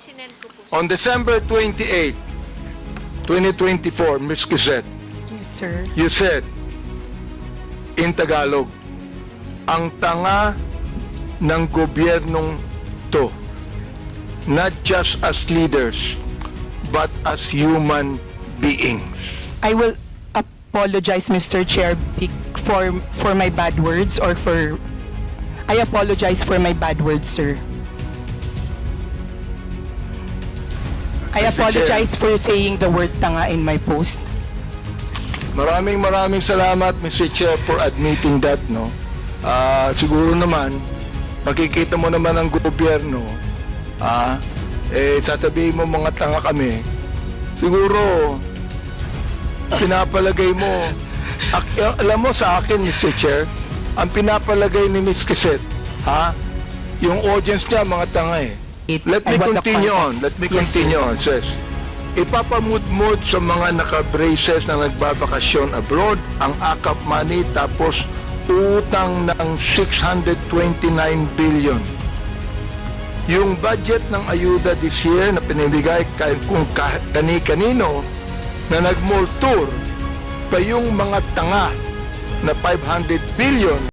Sinend ko po. On December 28, 2024, Ms. Quisette, Yes, sir. you said in Tagalog, ang tanga ng gobyernong to, not just as leaders, but as human beings. I will apologize, Mr. Chair, for for my bad words or for I apologize for my bad words, sir. I Mr. apologize for saying the word tanga in my post. Maraming maraming salamat, Mr. Chair, for admitting that, no? Ah, siguro naman, makikita mo naman ang gobyerno, ah, eh, sasabihin mo mga tanga kami, siguro, pinapalagay mo, ak- eh, alam mo sa akin, Mr. Chair, ang pinapalagay ni Ms. Cassette, ha? Yung audience niya, mga tanga eh. It- Let me continue on. Let me Yes, sir. continue on. Says, ipapamudmud sa mga naka-braces na nagbabakasyon abroad ang AKAP money tapos utang ng 629 billion. Yung budget ng ayuda this year na pinibigay kay kung ka- kani-kanino na nag-mall tour pa yung mga tanga na 500 billion